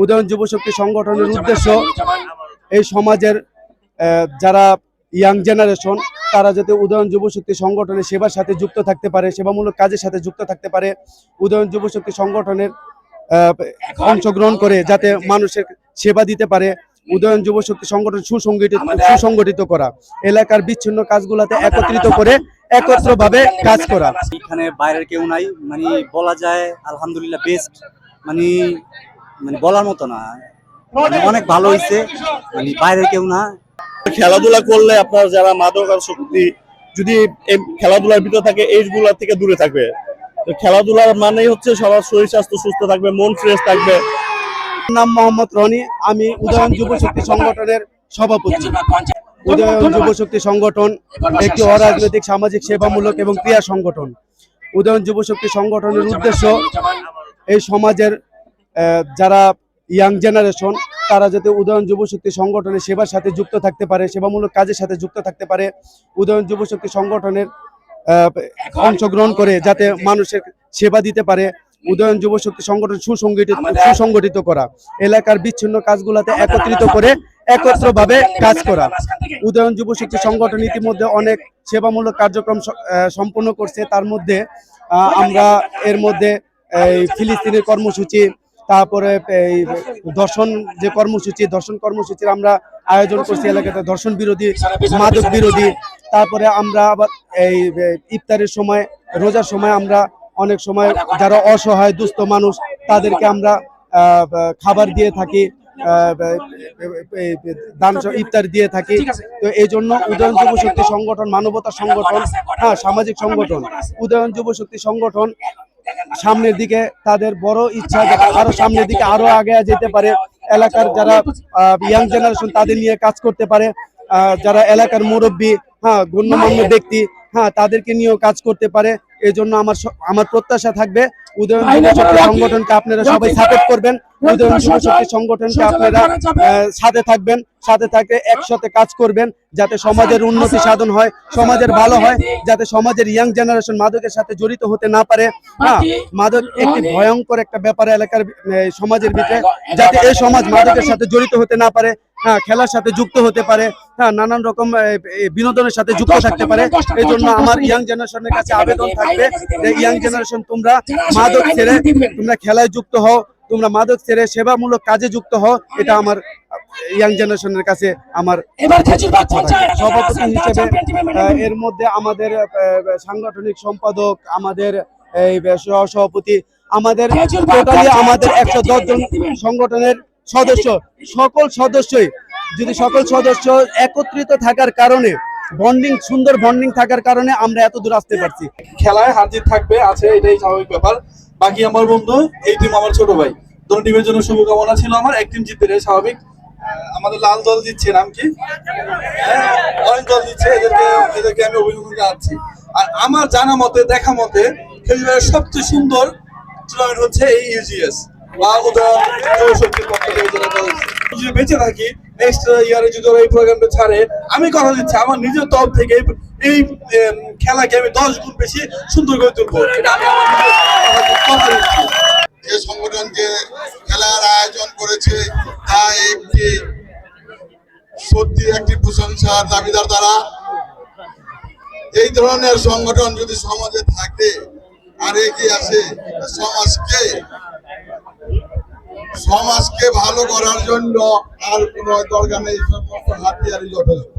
উদয়ন যুব শক্তি সংগঠনের উদ্দেশ্য এই সমাজের যারা ইয়াং জেনারেশন তারা যাতে উদয়ন যুব শক্তি সংগঠনের সেবার সাথে যুক্ত থাকতে পারে সেবামূলক কাজের সাথে যুক্ত থাকতে পারে উদয়ন যুব শক্তি সংগঠনের অংশগ্রহণ করে যাতে মানুষের সেবা দিতে পারে উদয়ন যুব শক্তি সংগঠন সুসংগঠিত সুসংগঠিত করা এলাকার বিচ্ছিন্ন কাজগুলোতে একত্রিত করে একত্রভাবে কাজ করা। এখানে বাইরের কেউ নাই মানে বলা যায় আলহামদুলিল্লাহ বেস্ট মানে মানে বলার মতো না। মানে অনেক ভালো হয়েছে মানে বাইরে কেউ না। খেলাধুলা করলে আপনার যারা মাদক আর শক্তি যদি এই খেলাধুলার ভিতরে থাকে এইগুলা থেকে দূরে থাকবে। তো খেলাধুলার মানেই হচ্ছে সবার শরীর স্বাস্থ্য সুস্থ থাকবে মন ফ্রেশ থাকবে। নাম মোহাম্মদ রনি। আমি উদয়ন যুব শক্তি সংগঠনের সভাপতি। উদয়ন যুব শক্তি সংগঠন একটি অরাজনৈতিক সামাজিক সেবামূলক এবং ক্রিয়া সংগঠন। উদয়ন যুব শক্তি সংগঠনের উদ্দেশ্য এই সমাজের যারা ইয়াং জেনারেশন তারা যাতে উদয়ন যুবশক্তি সংগঠনের সেবার সাথে যুক্ত থাকতে পারে সেবামূলক কাজের সাথে যুক্ত থাকতে পারে উদয়ন যুবশক্তি সংগঠনের অংশগ্রহণ করে যাতে মানুষের সেবা দিতে পারে উদয়ন যুবশক্তি সংগঠন সুসংগঠিত সুসংগঠিত করা। এলাকার বিচ্ছিন্ন কাজগুলোতে একত্রিত করে একত্রভাবে কাজ করা। উদয়ন যুবশক্তি সংগঠন ইতিমধ্যে অনেক সেবামূলক কার্যক্রম সম্পন্ন করছে। তার মধ্যে আমরা এর মধ্যে ফিলিস্তিনের কর্মসূচি তারপরে এই দর্শন যে কর্মসূচি, দর্শন কর্মসূচির আমরা আয়োজন করছি এলাকাতে, দর্শন বিরোধী, মাদক বিরোধী। তারপরে আমরা আবার এই ইফতারের সময়, রোজার সময় আমরা অনেক সময় যারা অসহায়, দুস্থ মানুষ, তাদেরকে আমরা খাবার দিয়ে থাকি দান ইফতার দিয়ে থাকি। তো এই জন্য উদয়ন যুব শক্তি সংগঠন, মানবতা সংগঠন হ্যাঁ সামাজিক সংগঠন, উদয়ন যুব শক্তি সংগঠন সামনের দিকে তাদের বড় ইচ্ছা আরও সামনের দিকে আরও আগে যেতে পারে। এলাকার যারা ইয়াং জেনারেশন তাদের নিয়ে কাজ করতে পারে। যারা এলাকার মুরব্বী হ্যাঁ গণ্যমান্য ব্যক্তি হ্যাঁ তাদেরকে নিয়েও কাজ করতে পারে। এজন্য জন্য আমার আমার প্রত্যাশা থাকবে উদয়ন সংগঠনকে আপনারা সবাই সাপোর্ট করবেন। উদয়ন যুব সংগঠনকে আপনারা সাথে থাকবেন সাথে থাকতে একসাথে কাজ করবেন যাতে সমাজের উন্নতি সাধন হয় সমাজের ভালো হয় যাতে সমাজের ইয়াং জেনারেশন মাদকের সাথে জড়িত হতে না পারে। হ্যাঁ মাদক একটি ভয়ঙ্কর একটা ব্যাপার এলাকার সমাজের ভিতরে যাতে এই সমাজ মাদকের সাথে জড়িত হতে না পারে হ্যাঁ খেলার সাথে যুক্ত হতে পারে হ্যাঁ নানান রকম বিনোদনের সাথে যুক্ত থাকতে পারে। এই জন্য আমার ইয়াং জেনারেশনের কাছে আবেদন থাকবে যে ইয়াং জেনারেশন তোমরা মাদক ছেড়ে তোমরা খেলায় যুক্ত হও তোমরা মাদক ছেড়ে সেবামূলক কাজে যুক্ত হও এটা আমার ইয়াং জেনারেশনের কাছে আমার সভাপতি হিসেবে এর মধ্যে আমাদের সাংগঠনিক সম্পাদক আমাদের এই সভাপতি আমাদের টোটালি আমাদের একশো দশ জন সংগঠনের সদস্য সকল সদস্যই যদি সকল সদস্য একত্রিত থাকার কারণে বন্ডিং, সুন্দর বন্ডিং থাকার কারণে আমরা এত দূর আসতে পারছি। খেলায় হার জিত থাকবে, আছে, এটাই স্বাভাবিক ব্যাপার। বাকি আমার বন্ধু, এই টিম আমার ছোট ভাই। দুটো টিমের জন্য শুভকামনা ছিল আমার, এক টিম জিতবে স্বাভাবিক। আমাদের লাল দল দিচ্ছে, নাম কি? অরেঞ্জ দল দিচ্ছে, এদেরকে এদেরকে আমি অভিনন্দন জানাচ্ছি। আর আমার জানা মতে, দেখা মতে সবচেয়ে সুন্দর টুর্নামেন্ট হচ্ছে এই ইউজিএস বেঁচে থাকি নেক্সট ইয়ারে যদি ওরা এই প্রোগ্রামটা ছাড়ে, আমি কথা দিচ্ছি, আমার নিজের তরফ থেকে এই- খেলাকে আমি দশ গুণ বেশি সুন্দর করে তুলবো। এটা আমি যে সংগঠন যে খেলার আয়োজন করেছে, তা একটি সত্যি একটি প্রশংসার দাবিদার তারা? এই ধরনের সংগঠন যদি সমাজে থাকে, আর এগিয়ে আসে, সমাজকে সমাজকে ভালো করার জন্য আর কোনো দরকার নেই হাতিয়ারই যথেষ্ট।